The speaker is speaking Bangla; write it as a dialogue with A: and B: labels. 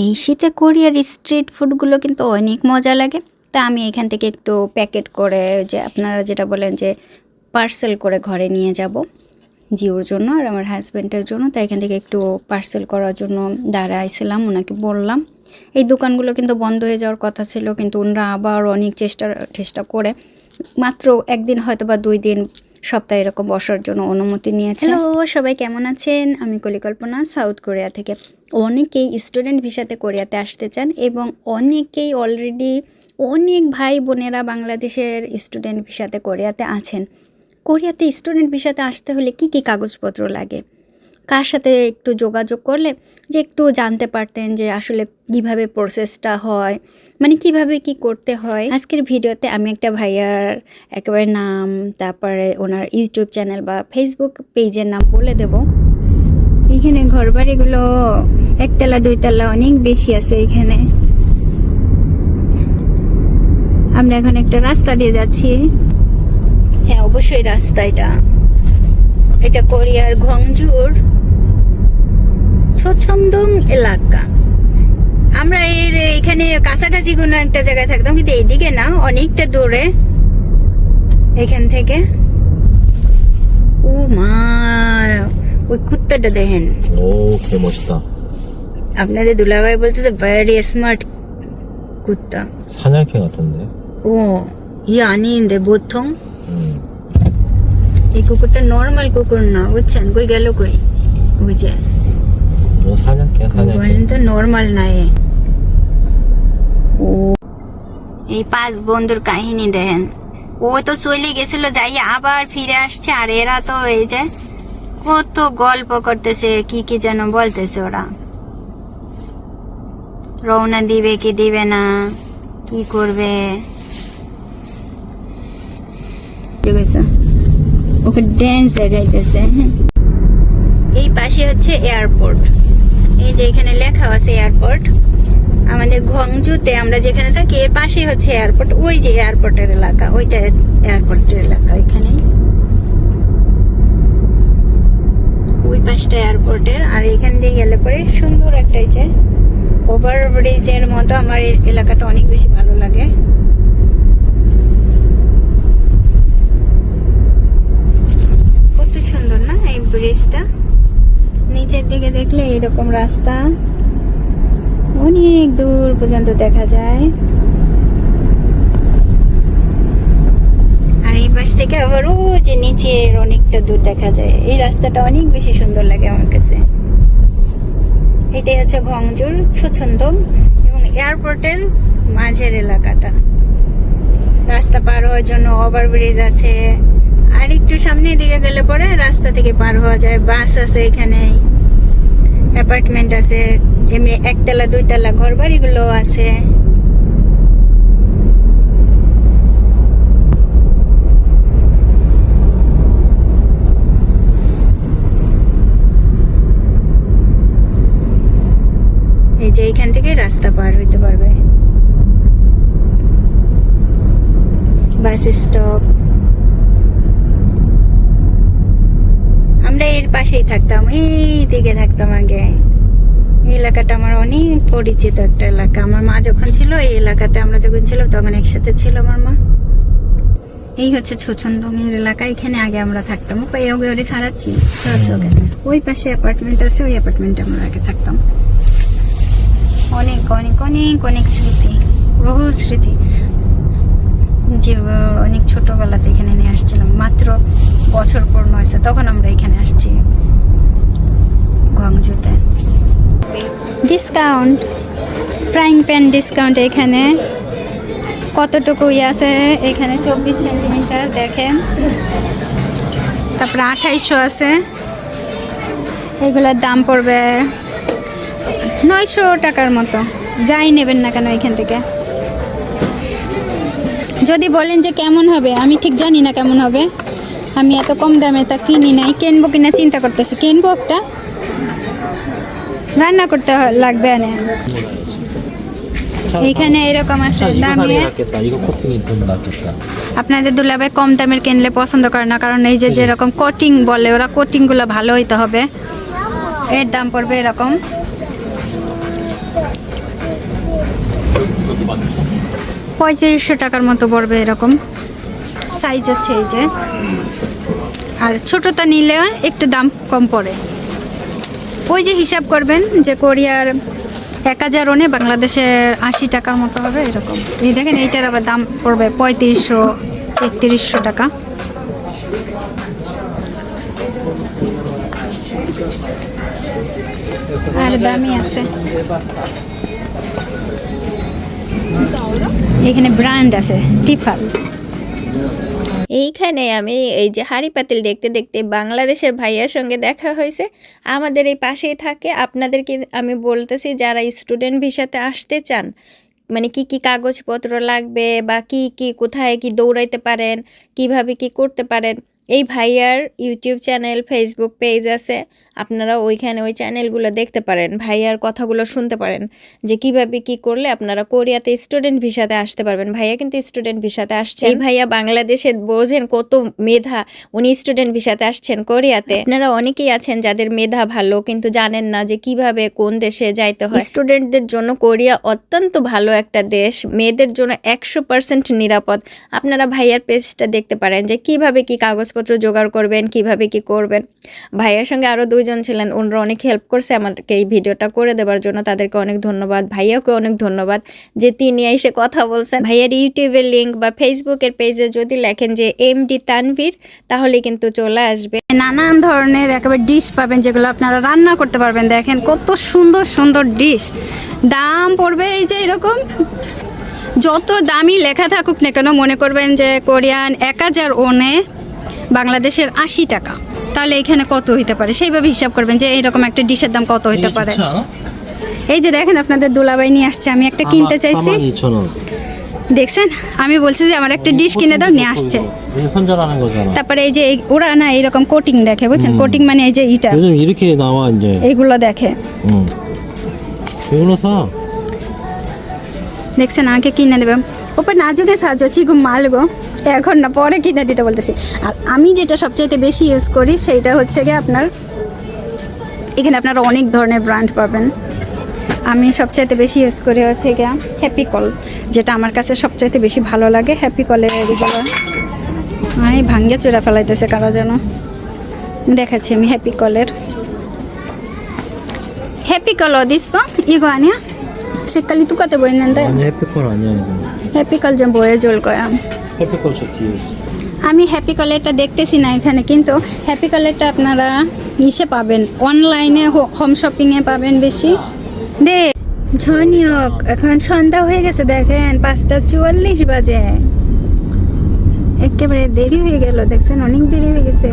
A: এই শীতে কোরিয়ার স্ট্রিট ফুডগুলো কিন্তু অনেক মজা লাগে। তা আমি এখান থেকে একটু প্যাকেট করে যে আপনারা যেটা বলেন যে পার্সেল করে ঘরে নিয়ে যাব জিওর জন্য আর আমার হাজব্যান্ডের জন্য। তাই এখান থেকে একটু পার্সেল করার জন্য দাঁড়াইছিলাম, ওনাকে বললাম। এই দোকানগুলো কিন্তু বন্ধ হয়ে যাওয়ার কথা ছিল, কিন্তু ওনারা আবার অনেক চেষ্টা চেষ্টা করে। মাত্র একদিন হয়তো বা দুই দিন সপ্তাহে এরকম বসার জন্য অনুমতি নিয়েছে। হ্যালো সবাই কেমন আছেন? আমি কলিকল্পনা, সাউথ কোরিয়া থেকে। অনেকেই স্টুডেন্ট ভিসাতে কোরিয়াতে আসতে চান এবং অনেকেই অলরেডি অনেক ভাই বোনেরা বাংলাদেশের স্টুডেন্ট ভিসাতে কোরিয়াতে আছেন। কোরিয়াতে স্টুডেন্ট ভিসাতে আসতে হলে কি কি কাগজপত্র লাগে? কার সাথে একটু যোগাযোগ করলে যে একটু জানতে পারতেন যে আসলে কীভাবে প্রসেসটা হয় মানে কীভাবে কি করতে হয়। আজকের ভিডিওতে আমি একটা ভাইয়ার একেবারে নাম, তারপরে ওনার ইউটিউব চ্যানেল বা ফেসবুক পেজের নাম বলে দেব। এখানে ঘরবাড়িগুলো একতলা, দুইতলা অনেক বেশি আছে এখানে। আমরা এখন একটা রাস্তা দিয়ে যাচ্ছি। হ্যাঁ অবশ্যই রাস্তা এটা। এটা কোরিয়ার ঘংজুর ছোছন্দং এলাকা আমরা এর এখানে কাছাকাছি কোনো একটা জায়গায় থাকতাম কিন্তু এইদিকে না অনেকটা দূরে এখান থেকে ও মা ওই কুত্তাটা দেখেন
B: 오, 개 멋있다.
A: আপনাদের দুলাভাই বলতেছে ভেরি স্মার্ট কুত্তা
B: 사냥개 같은데?
A: ও ই আনিন্দে বোথং
B: 음.
A: এই কুকুরটা নর্মাল কুকুর না বুঝছেন কই গেল কই ওই
B: दो हजार क्या हजार
A: মোবাইল তো এই পাঁচ বন্ধুর কাহিনী দেখেন ও তো চলে গেছিল যাই আবার ফিরে আসছে আর এরা তো এই যে কত গল্প করতেছে কি কি যেন বলতেছে ওরা রওনা দিবে কি দিবে না কি করবে ওকে ডান্স দেখাইতেছে এই পাশে হচ্ছে এয়ারপোর্ট এই যে এখানে লেখা আছে এয়ারপোর্ট, আমাদের ঘংজুতে আমরা যেখানে থাকি, এর পাশেই হচ্ছে এয়ারপোর্ট, ওই যে এয়ারপোর্টের এলাকা, ওইটা এয়ারপোর্টের এলাকা ওইখানে ওই পাশটা এয়ারপোর্টের, আর এখান দিয়ে গেলে পরে সুন্দর একটা যে ওভার ব্রিজের মতো আমার এলাকাটা অনেক বেশি ভালো লাগে কত সুন্দর না এই ব্রিজটা নিচের দিকে দেখলে এরকম রাস্তা। অনেক দূর পর্যন্ত দেখা যায়। আর এই পাশ থেকে আবার যে নিচের অনেকটা দূর দেখা যায়। এই রাস্তাটা অনেক বেশি সুন্দর লাগে আমার কাছে। এটাই হচ্ছে ঘংজুর, ছোছন্দম এবং এয়ারপোর্টের মাঝের এলাকাটা। রাস্তা পার হওয়ার জন্য ওভার ব্রিজ আছে। আর একটু সামনের দিকে গেলে পরে রাস্তা থেকে পার হওয়া যায়। বাস আছে এখানে অ্যাপার্টমেন্ট আছে, এমনি একতলা, দুইতলা ঘর বাড়িগুলো আছে। এই যে এইখান থেকে রাস্তা পার হইতে পারবে। বাস স্টপ আমরা এর পাশেই থাকতাম এই দিকে থাকতাম আগে। এই এলাকাটা আমার অনেক পরিচিত একটা এলাকা। আমার মা যখন ছিল এই এলাকাতে আমরা যখন ছিলাম তখন একসাথে ছিল আমার মা। এই হচ্ছে ছোচন্দমের এলাকা এখানে আগে আমরা থাকতাম। ও পাই ওকে ওরে ছাড়াচ্ছি ওই পাশে অ্যাপার্টমেন্ট আছে ওই অ্যাপার্টমেন্টে আমরা আগে থাকতাম। অনেক অনেক অনেক অনেক স্মৃতি। বহু স্মৃতি। যে অনেক ছোটবেলাতে এখানে নিয়ে আসছিলাম। মাত্র বছর পূর্ণ হয়েছে, তখন আমরা এখানে আসছি গংজুতে। ডিসকাউন্ট ফ্রাইং প্যান ডিসকাউন্ট এখানে। কতটুকু ইয়ে আছে? এখানে চব্বিশ সেন্টিমিটার, দেখেন। তারপরে আঠাইশশো আছে। এগুলোর দাম পড়বে নয়শো টাকার মতো। যাই নেবেন না কেন এখান থেকে। যদি বলেন যে কেমন হবে আমি ঠিক জানি না কেমন হবে। আমি এত কম দামে তা কিনি নাই কিনবো কিনা চিন্তা করতেছি। কিনবো একটা। রান্না করতে লাগবে না এখানে এরকম আছে দামে। আপনাদের দুলাভাই কম দামের কিনলে পছন্দ করে না কারণ এই যে যেরকম কোটিং বলে ওরা কোটিংগুলো ভালো হইতে হবে। এর দাম পড়বে এরকম। পঁয়ত্রিশশো টাকার মতো পড়বে এরকম। সাইজ হচ্ছে এই যে। আর ছোটোটা নিলে একটু দাম কম পড়ে। ওই যে হিসাব করবেন যে কোরিয়ার এক হাজার ওনে বাংলাদেশের আশি টাকার মতো হবে এরকম। এই দেখেন, এইটার আবার দাম পড়বে পঁয়ত্রিশশো তেত্রিশশো টাকা। আর দামি আছে। এখানে ব্র্যান্ড আছে টিফাল
C: এইখানে আমি এই যে হাড়ি পাতিল দেখতে দেখতে বাংলাদেশের ভাইয়ার সঙ্গে দেখা হয়েছে। আমাদের এই পাশেই থাকে। আপনাদেরকে আমি বলতেছি, যারা স্টুডেন্ট ভিসাতে আসতে চান মানে কি কি কাগজপত্র লাগবে বা কি কি কোথায় কি দৌড়াইতে পারেন, কীভাবে কি করতে পারেন এই ভাইয়ার ইউটিউব চ্যানেল ফেসবুক পেজ আছে। আপনারা ওইখানে ওই চ্যানেলগুলো দেখতে পারেন ভাইয়ার কথাগুলো শুনতে পারেন। যে কীভাবে কি করলে আপনারা কোরিয়াতে স্টুডেন্ট ভিসাতে আসতে পারবেন। ভাইয়া কিন্তু স্টুডেন্ট ভিসাতে আসছে এই ভাইয়া বাংলাদেশের বোঝেন কত মেধা উনি স্টুডেন্ট ভিসাতে আসছেন কোরিয়াতে। আপনারা অনেকেই আছেন যাদের মেধা ভালো কিন্তু জানেন না যে কীভাবে কোন দেশে যাইতে হয়। স্টুডেন্টদের জন্য কোরিয়া অত্যন্ত ভালো একটা দেশ মেয়েদের জন্য একশো পার্সেন্ট নিরাপদ। আপনারা ভাইয়ার পেজটা দেখতে পারেন যে কীভাবে কি কাগজপত্র জোগাড় করবেন, কীভাবে কি করবেন। ভাইয়ার সঙ্গে আরও দুইজন ছিলেন, ওনারা অনেক হেল্প করছে আমাকে এই ভিডিওটা করে দেওয়ার জন্য। তাদেরকে অনেক ধন্যবাদ। ভাইয়াকে অনেক ধন্যবাদ যে তিনি এসে কথা বলছেন। ভাইয়ার ইউটিউবের লিঙ্ক বা ফেসবুকের পেজে যদি লেখেন যে এম ডি তানভীর, তাহলে কিন্তু চলে আসবে।
A: নানান ধরনের একেবারে ডিশ পাবেন যেগুলো আপনারা রান্না করতে পারবেন। দেখেন কত সুন্দর সুন্দর ডিশ দাম পড়বে এই যে এরকম। যত দামি লেখা থাকুক না কেন, মনে করবেন যে কোরিয়ান এক হাজার ওনে বাংলাদেশের আশি টাকা। তাহলে এখানে কত হইতে পারে? সেইভাবে হিসাব করবেন যে এরকম একটা ডিশের দাম কত হইতে পারে। এই যে দেখেন আপনাদের দোলাবাই নিয়ে আসছে আমি একটা কিনতে চাইছি। দেখছেন? আমি বলছি যে আমার একটা ডিশ কিনে দাও নিয়ে আসছে। তারপরে এই যে ওরা না এরকম কোটিং দেখে বুঝছেন? কোটিং মানে এই যে ইটা এগুলো দেখে। দেখছেন? আমাকে কিনে দেবে। ওপর নাজুকে সাজো চিগু মালগো। এখন না পরে কিনে দিতে বলতেছি। আর আমি যেটা সবচাইতে বেশি ইউজ করি সেইটা হচ্ছে গিয়ে আপনার এখানে আপনারা অনেক ধরনের ব্র্যান্ড পাবেন। আমি সবচাইতে বেশি ইউজ করি হচ্ছে গিয়া হ্যাপি কল যেটা আমার কাছে সবচাইতে বেশি ভালো লাগে। হ্যাপি কলের এগুলো আমি ভাঙ্গে চোরা ফেলাইতেছে কারা যেন। দেখাচ্ছি আমি হ্যাপি কলের হ্যাপি কল দিস ইগো আনিয়া? সেকালি তুকাতে বই নেন হ্যাপি কল যে বইয়ে জোল কয়া। আমি হ্যাপি কালারটা দেখতেছি না এখানে, কিন্তু হ্যাপি কালারটা আপনারা নিচে পাবেন। অনলাইনে হোম শপিংয়ে পাবেন বেশি। দে ঝনিয়ক এখন সন্ধ্যা হয়ে গেছে, দেখেন পাঁচটা চুয়াল্লিশ বাজে। একেবারে দেরি হয়ে গেল, দেখছেন অনেক দেরি হয়ে গেছে।